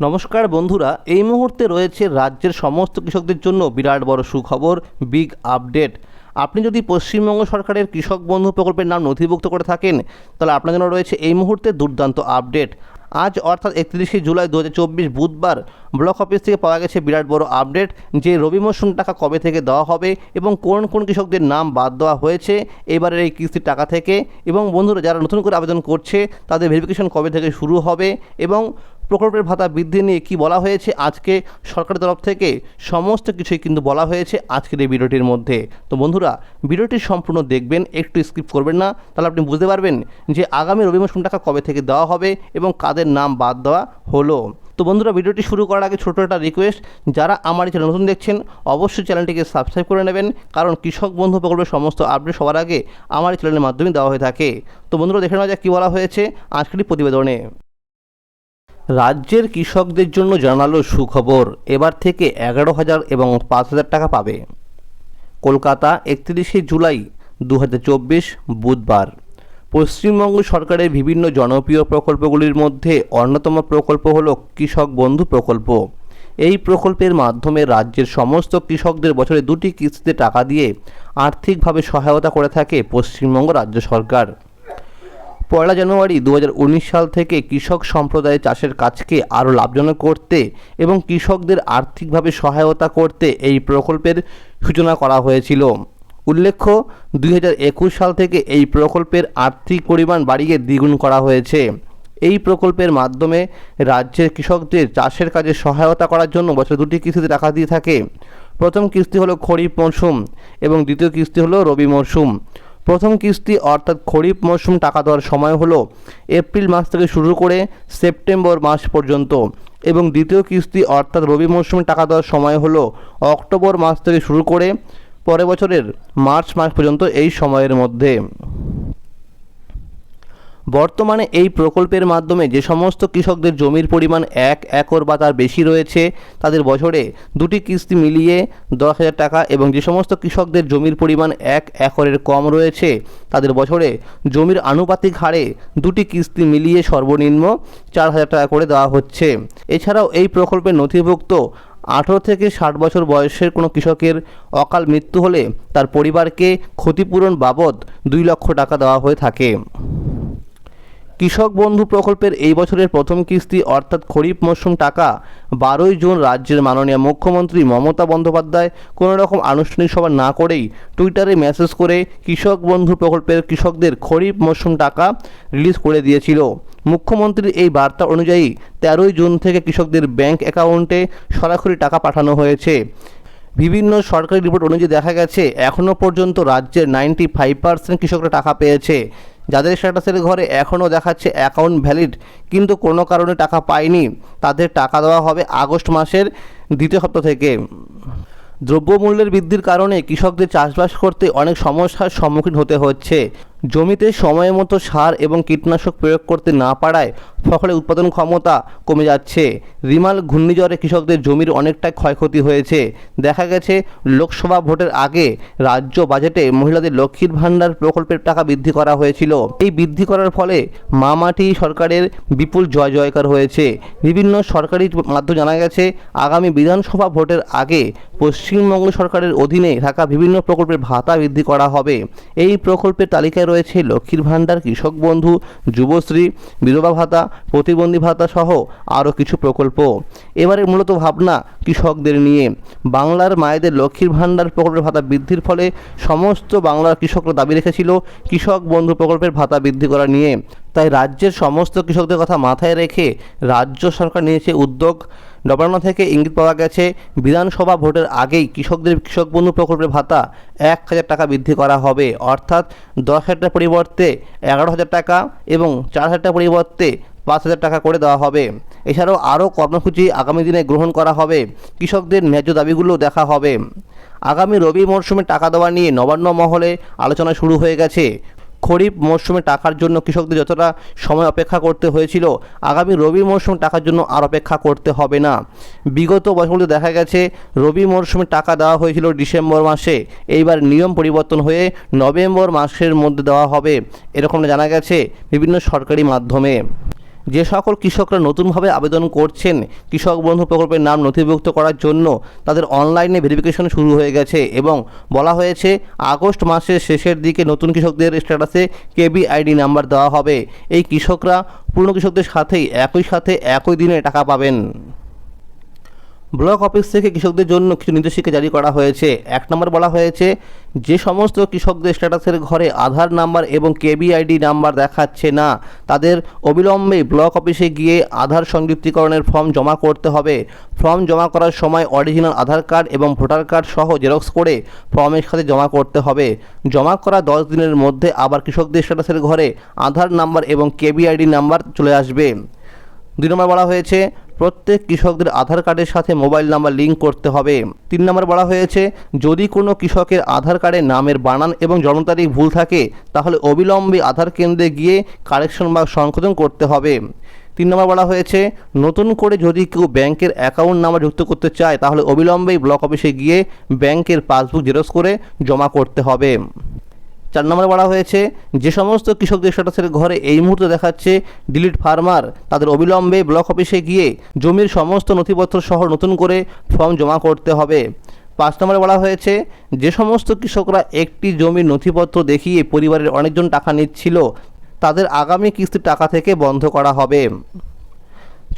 নমস্কার বন্ধুরা, এই মুহূর্তে রয়েছে রাজ্যের সমস্ত কৃষকদের জন্য বিরাট বড় সুখবর, বিগ আপডেট। আপনি যদি পশ্চিমবঙ্গ সরকারের কৃষক বন্ধু প্রকল্পের নাম নথিভুক্ত করে থাকেন, তাহলে আপনার জন্য রয়েছে এই মুহূর্তে দুর্দান্ত আপডেট। আজ অর্থাৎ একত্রিশে জুলাই দু হাজার চব্বিশ বুধবার ব্লক অফিস থেকে পাওয়া গেছে বিরাট বড় আপডেট, যে রবি মরশুম টাকা কবে থেকে দেওয়া হবে এবং কোন কোন কৃষকদের নাম বাদ দেওয়া হয়েছে, এবারের এই কিস্তির টাকা থেকে। এবং বন্ধুরা, যারা নতুন করে আবেদন করছে, তাদের ভেরিফিকেশন কবে থেকে শুরু হবে এবং প্রকল্পের ভাতা বৃদ্ধি নিয়ে কি বলা হয়েছে? আজকে সরকারের তরফ থেকে সমস্ত কিছুই কিন্তু বলা হয়েছে আজকের এই ভিডিওটির মধ্যে। তো বন্ধুরা, ভিডিওটি সম্পূর্ণ দেখবেন, একটু স্কিপ করবেন না। তাহলে আপনি বুঝতে পারবেন যে আগামী রবি মৌসুম টাকা কবে থেকে দেওয়া হবে এবং কাদের নাম বাদ দেওয়া হলো। তো বন্ধুরা, ভিডিওটি শুরু করার আগে ছোটো একটা রিকোয়েস্ট যারা আমার চ্যানেল নতুন দেখছেন, অবশ্যই চ্যানেলটিকে সাবস্ক্রাইব করে নেবেন, কারণ কৃষক বন্ধু প্রকল্পের সমস্ত আপডেট সবার আগে আমার চ্যানেলের মাধ্যমে দেওয়া হয়ে থাকে। তো বন্ধুরা, দেখে নেওয়া যাক কী বলা হয়েছে আজকের প্রতিবেদনে। রাজ্যের কৃষকদের জন্য জানালো সুখবর। এবার থেকে এগারো হাজার এবং পাঁচ হাজার টাকা পাবে। কলকাতা, একত্রিশে জুলাই দু হাজার চব্বিশ, বুধবার। পশ্চিমবঙ্গ সরকারের বিভিন্ন জনপ্রিয় প্রকল্পগুলির মধ্যে অন্যতম প্রকল্প হল কৃষক বন্ধু প্রকল্প। এই প্রকল্পের মাধ্যমে রাজ্যের সমস্ত কৃষকদের বছরে দুটি কিস্তিতে টাকা দিয়ে আর্থিকভাবে সহায়তা করে থাকে পশ্চিমবঙ্গ রাজ্য সরকার। পয়লা জানুয়ারি দু হাজার উনিশ সাল থেকে কৃষক সম্প্রদায় চাষের কাজকে আরও লাভজনক করতে এবং কৃষকদের আর্থিকভাবে সহায়তা করতে এই প্রকল্পের সূচনা করা হয়েছিল। উল্লেখ্য দুই হাজার একুশ সাল থেকে এই প্রকল্পের আর্থিক পরিমাণ বাড়িয়ে দ্বিগুণ করা হয়েছে। এই প্রকল্পের মাধ্যমে রাজ্যের কৃষকদের চাষের কাজে সহায়তা করার জন্য বছরে দুটি কিস্তিতে টাকা দিয়ে থাকে। প্রথম কিস্তি হলো খরিফ মরশুম এবং দ্বিতীয় কিস্তি হলো রবি মরশুম। প্রথম কিস্তি অর্থাৎ খরিফ মৌসুম টাকা দেওয়ার সময় হলো এপ্রিল মাস থেকে শুরু করে সেপ্টেম্বর মাস পর্যন্ত এবং দ্বিতীয় কিস্তি অর্থাৎ রবি মৌসুমে টাকা দেওয়ার সময় হলো অক্টোবর মাস থেকে শুরু করে পরের বছরের মার্চ মাস পর্যন্ত এই সময়ের মধ্যে। বর্তমানে এই প্রকল্পের মাধ্যমে যে সমস্ত কৃষকদের জমির পরিমাণ এক একর বা তার বেশি রয়েছে, তাদের বছরে দুটি কিস্তি মিলিয়ে দশ হাজার টাকা এবং যে সমস্ত কৃষকদের জমির পরিমাণ এক একরের কম রয়েছে, তাদের বছরে জমির আনুপাতিক হারে দুটি কিস্তি মিলিয়ে সর্বনিম্ন চার হাজার টাকা করে দেওয়া হচ্ছে। এছাড়াও এই প্রকল্পের নথিভুক্ত আঠেরো থেকে ষাট বছর বয়সের কোনো কৃষকের অকাল মৃত্যু হলে তার পরিবারকে ক্ষতিপূরণ বাবদ দুই লক্ষ টাকা দেওয়া হয়ে থাকে। কৃষক বন্ধু প্রকল্পের এই বছরের প্রথম কিস্তি, অর্থাৎ খরিফ মরশুম টাকা, বারোই জুন রাজ্যের মাননীয় মুখ্যমন্ত্রী মমতা বন্দ্যোপাধ্যায় কোনো রকম আনুষ্ঠানিক সভা না করেই টুইটারে মেসেজ করে কৃষক বন্ধু প্রকল্পের কৃষকদের খরিফ মরশুম টাকা রিলিজ করে দিয়েছিল। মুখ্যমন্ত্রীর এই বার্তা অনুযায়ী তেরোই জুন থেকে কৃষকদের ব্যাংক অ্যাকাউন্টে সরাসরি টাকা পাঠানো হয়েছে। বিভিন্ন সরকারি রিপোর্ট অনুযায়ী দেখা গেছে এখনও পর্যন্ত রাজ্যের নাইনটি ফাইভ পার্সেন্ট কৃষকরা টাকা পেয়েছে। যাদের স্ট্যাটাসের ঘরে এখনও দেখাচ্ছে অ্যাকাউন্ট ভ্যালিড কিন্তু কোনো কারণে টাকা পায়নি। তাদের টাকা দেওয়া হবে আগস্ট মাসের দ্বিতীয় সপ্তাহ থেকে। দ্রব্যমূল্যের বৃদ্ধির কারণে কৃষকদের চাষবাস করতে অনেক সমস্যার সম্মুখীন হতে হচ্ছে। জমিতে সময় মতো সার এবং কীটনাশক প্রয়োগ করতে না পারায় ফসলের উৎপাদন ক্ষমতা কমে যাচ্ছে। রিমাল ঘূর্ণিঝড়ে কৃষকদের জমির অনেকটাই ক্ষয়ক্ষতি হয়েছে। দেখা গেছে, লোকসভা ভোটের আগে রাজ্য বাজেটে মহিলাদের লক্ষ্মীর ভাণ্ডার প্রকল্পের টাকা বৃদ্ধি করা হয়েছিল। এই বৃদ্ধি করার ফলে মামাটি সরকারের বিপুল জয় জয়কার হয়েছে। বিভিন্ন সরকারি মাধ্যমে জানা গেছে, আগামী বিধানসভা ভোটের আগে পশ্চিমবঙ্গ সরকারের অধীনে থাকা বিভিন্ন প্রকল্পের ভাতা বৃদ্ধি করা হবে। এই প্রকল্পের তালিকায় রয়েছে লক্ষ্মীর ভাণ্ডার কৃষক বন্ধু, যুবশ্রী, বিধবা ভাতা প্রতিবন্ধী ভাতা সহ আরও কিছু প্রকল্প। এবারে মূলত ভাবনা কৃষকদের নিয়ে। বাংলার মায়েদের লক্ষ্মীর ভাণ্ডার প্রকল্পের ভাতা বৃদ্ধির ফলে সমস্ত বাংলার কৃষকরা দাবি রেখেছিল কৃষক বন্ধু প্রকল্পের ভাতা বৃদ্ধি করা নিয়ে। তাই রাজ্যের সমস্ত কৃষকদের কথা মাথায় রেখে রাজ্য সরকার নিয়েছে উদ্যোগ। নবান্ন থেকে ইঙ্গিত পাওয়া গেছে, বিধানসভা ভোটের আগেই কৃষকদের কৃষক বন্ধু প্রকল্পের ভাতা এক হাজার টাকা বৃদ্ধি করা হবে। অর্থাৎ দশ হাজার টাকার পরিবর্তে এগারো হাজার টাকা এবং চার হাজার টাকার পরিবর্তে পাঁচ হাজার টাকা করে দেওয়া হবে। এছাড়াও আরও কর্মসূচি আগামী দিনে গ্রহণ করা হবে। কৃষকদের ন্যায্য দাবিগুলো দেখা হবে। আগামী রবি মরশুমে টাকা দেওয়া নিয়ে নবান্ন মহলে আলোচনা শুরু হয়ে গেছে। খরিফ মরশুমে টাকার জন্য কৃষকদের যতটা সময় অপেক্ষা করতে হয়েছিল, আগামী রবি মরশুমে টাকার জন্য আর অপেক্ষা করতে হবে না। বিগত বছরগুলোতে দেখা গেছে, রবি মরশুমে টাকা দেওয়া হয়েছিল ডিসেম্বর মাসে। এইবার নিয়ম পরিবর্তন হয়ে নভেম্বর মাসের মধ্যে দেওয়া হবে। এরকম জানা গেছে বিভিন্ন সরকারি মাধ্যমে। যে সকল কৃষকরা নতুনভাবে আবেদন করছেন, কৃষক বন্ধু প্রকল্পের নাম নথিভুক্ত করার জন্য তাদের অনলাইনে ভেরিফিকেশন শুরু হয়ে গেছে এবং বলা হয়েছে, আগস্ট মাসের শেষের দিকে নতুন কৃষকদের স্ট্যাটাসে কেবি আইডি নাম্বার দেওয়া হবে। এই কৃষকরা, পুরনো কৃষকদের সাথেই, একই সাথে একই দিনে টাকা পাবেন। ব্লক অফিস থেকে কৃষকদের জন্য কিছু নির্দেশিকা জারি করা হয়েছে। এক নম্বর বলা হয়েছে, যে সমস্ত কৃষকদের স্ট্যাটাসের ঘরে আধার নাম্বার এবং কেবিআইডি নাম্বার দেখাচ্ছে না, তাদের অবিলম্বে ব্লক অফিসে গিয়ে আধার সংযুক্তিকরণের ফর্ম জমা করতে হবে। ফর্ম জমা করার সময় অরিজিনাল আধার কার্ড এবং ভোটার কার্ড সহ জেরক্স করে ফর্মের সাথে জমা করতে হবে। জমা করা দশ দিনের মধ্যে আবার কৃষকদের স্ট্যাটাসের ঘরে আধার নাম্বার এবং কেবিআইডি নাম্বার চলে আসবে। দুই নম্বর বলা হয়েছে, প্রত্যেক কৃষকদের আধার কার্ডের সাথে মোবাইল নাম্বার লিঙ্ক করতে হবে। তিন নম্বর বলা হয়েছে, যদি কোনো কৃষকের আধার কার্ডে নামের বানান এবং জন্ম তারিখ ভুল থাকে, তাহলে অবিলম্বে আধার কেন্দ্রে গিয়ে কারেকশন বা সংশোধন করতে হবে। তিন নম্বর বলা হয়েছে, নতুন করে যদি কেউ ব্যাংকের অ্যাকাউন্ট নাম্বার যুক্ত করতে চায়, তাহলে অবিলম্বেই ব্লক অফিসে গিয়ে ব্যাংকের পাসবুক জেরক্স করে জমা করতে হবে। চার নম্বরে বলা হয়েছে, যে সমস্ত কৃষকদের স্ট্যাটাসের ঘরে এই মুহূর্তে দেখাচ্ছে ডিলিট ফার্মার, তাদের অবিলম্বে ব্লক অফিসে গিয়ে জমির সমস্ত নথিপত্র সহ নতুন করে ফর্ম জমা করতে হবে। পাঁচ নম্বরে বলা হয়েছে, যে সমস্ত কৃষকরা একটি জমির নথিপত্র দেখিয়ে পরিবারের অনেকজন টাকা নিচ্ছিল, তাদের আগামী কিস্তির টাকা থেকে বন্ধ করা হবে।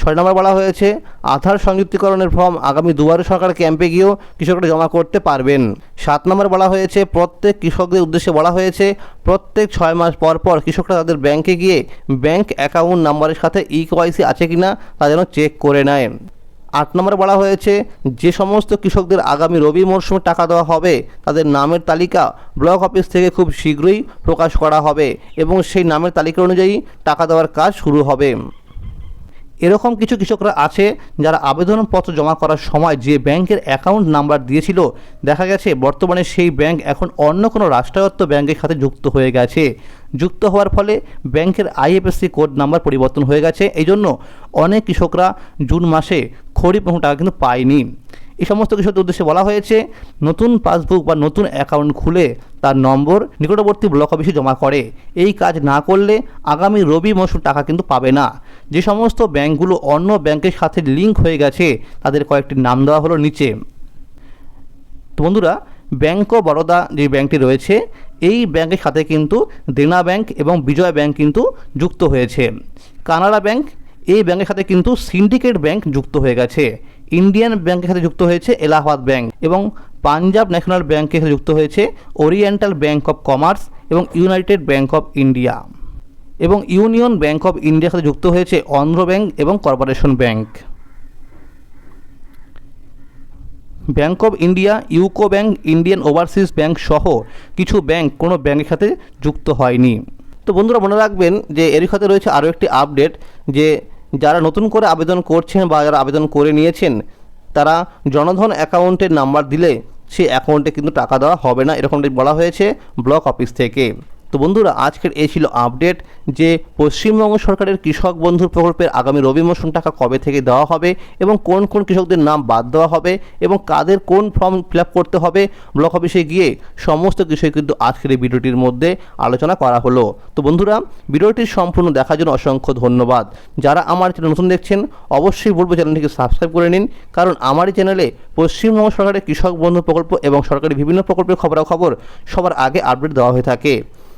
ছয় নম্বর বলা হয়েছে, আধার সংযুক্তিকরণের ফর্ম আগামী দুয়ারে সরকার ক্যাম্পে গিয়েও কৃষকরা জমা করতে পারবেন। সাত নম্বর বলা হয়েছে, প্রত্যেক কৃষকদের উদ্দেশ্যে বলা হয়েছে, প্রত্যেক ছয় মাস পর পর কৃষকরা তাদের ব্যাংকে গিয়ে ব্যাংক অ্যাকাউন্ট নাম্বারের সাথে ই কেওয়াইসি আছে কি না তা যেন চেক করে নেয়। আট নম্বরে বলা হয়েছে, যে সমস্ত কৃষকদের আগামী রবি মরশুমে টাকা দেওয়া হবে, তাদের নামের তালিকা ব্লক অফিস থেকে খুব শীঘ্রই প্রকাশ করা হবে এবং সেই নামের তালিকা অনুযায়ী টাকা দেওয়ার কাজ শুরু হবে। এরকম কিছু কৃষকরা আছে যারা আবেদনপত্র জমা করার সময় যে ব্যাংকের অ্যাকাউন্ট নাম্বার দিয়েছিল, দেখা গেছে বর্তমানে সেই ব্যাংক এখন অন্য কোনো রাষ্ট্রায়ত্ত ব্যাংকের সাথে যুক্ত হয়ে গেছে। যুক্ত হওয়ার ফলে ব্যাংকের আইএফএসসি কোড নাম্বার পরিবর্তন হয়ে গেছে। এই জন্য অনেক কৃষকরা জুন মাসে খরিফ টাকা কিন্তু পায়নি। এই সমস্ত কৃষকদের উদ্দেশ্যে বলা হয়েছে, নতুন পাসবুক বা নতুন অ্যাকাউন্ট খুলে তার নম্বর নিকটবর্তী ব্লক অফিসে জমা করে। এই কাজ না করলে আগামী রবি মৌসুম টাকা কিন্তু পাবে না। যে সমস্ত ব্যাংকগুলো অন্য ব্যাংকের সাথে লিঙ্ক হয়ে গেছে, তাদের কয়েকটি নাম দেওয়া হলো নিচে। তো বন্ধুরা ব্যাংক অফ বরোদা যে ব্যাংকটি রয়েছে, এই ব্যাংকের সাথে কিন্তু দেনা ব্যাংক এবং বিজয় ব্যাংক কিন্তু যুক্ত হয়েছে। কানাড়া ব্যাংক, এই ব্যাংকের সাথে কিন্তু সিন্ডিকেট ব্যাংক যুক্ত হয়ে গেছে। ইন্ডিয়ান ব্যাংকের সাথে যুক্ত হয়েছে এলাহাবাদ ব্যাংক এবং পাঞ্জাব ন্যাশনাল ব্যাংকের সাথে যুক্ত হয়েছে ওরিয়েন্টাল ব্যাংক অফ কমার্স এবং ইউনাইটেড ব্যাংক অফ ইন্ডিয়া এবং ইউনিয়ন ব্যাংক অফ ইন্ডিয়ার সাথে যুক্ত হয়েছে অন্ধ্র ব্যাংক এবং Corporation Bank. Bank of India, UCO Bank, Indian Overseas Bank সহ কিছু ব্যাংক কোনো ব্যাংকের সাথে যুক্ত হয়নি। তো বন্ধুরা মনে রাখবেন যে এর সাথে রয়েছে আরও একটি আপডেট যে যারা নতুন করে আবেদন করছেন বা যারা আবেদন করে নিয়েছেন, তারা জনধন অ্যাকাউন্টের নাম্বার দিলে সেই অ্যাকাউন্টে কিন্তু টাকা দেওয়া হবে না। এরকমটাই বলা হয়েছে ব্লক অফিস থেকে। তো বন্ধুরা, আজকের এই ছিল আপডেট যে পশ্চিমবঙ্গ সরকারের কৃষক বন্ধুর প্রকল্পের আগামী রবি মৌসুম টাকা কবে থেকে দেওয়া হবে এবং কোন কোন কৃষকদের নাম বাদ দেওয়া হবে এবং কাদের কোন ফর্ম ফিল করতে হবে ব্লক অফিসে গিয়ে সমস্ত বিষয় কিন্তু আজকের এই ভিডিওটির মধ্যে আলোচনা করা হলো। তো বন্ধুরা, ভিডিওটি সম্পূর্ণ দেখার জন্য অসংখ্য ধন্যবাদ। যারা আমার চ্যানেল নতুন দেখছেন, অবশ্যই বলব চ্যানেলটিকে সাবস্ক্রাইব করে নিন, কারণ আমার এই চ্যানেলে পশ্চিমবঙ্গ সরকারের কৃষক বন্ধু প্রকল্প এবং সরকারি বিভিন্ন প্রকল্পের খবরাখবর সবার আগে আপডেট দেওয়া হয়ে থাকে।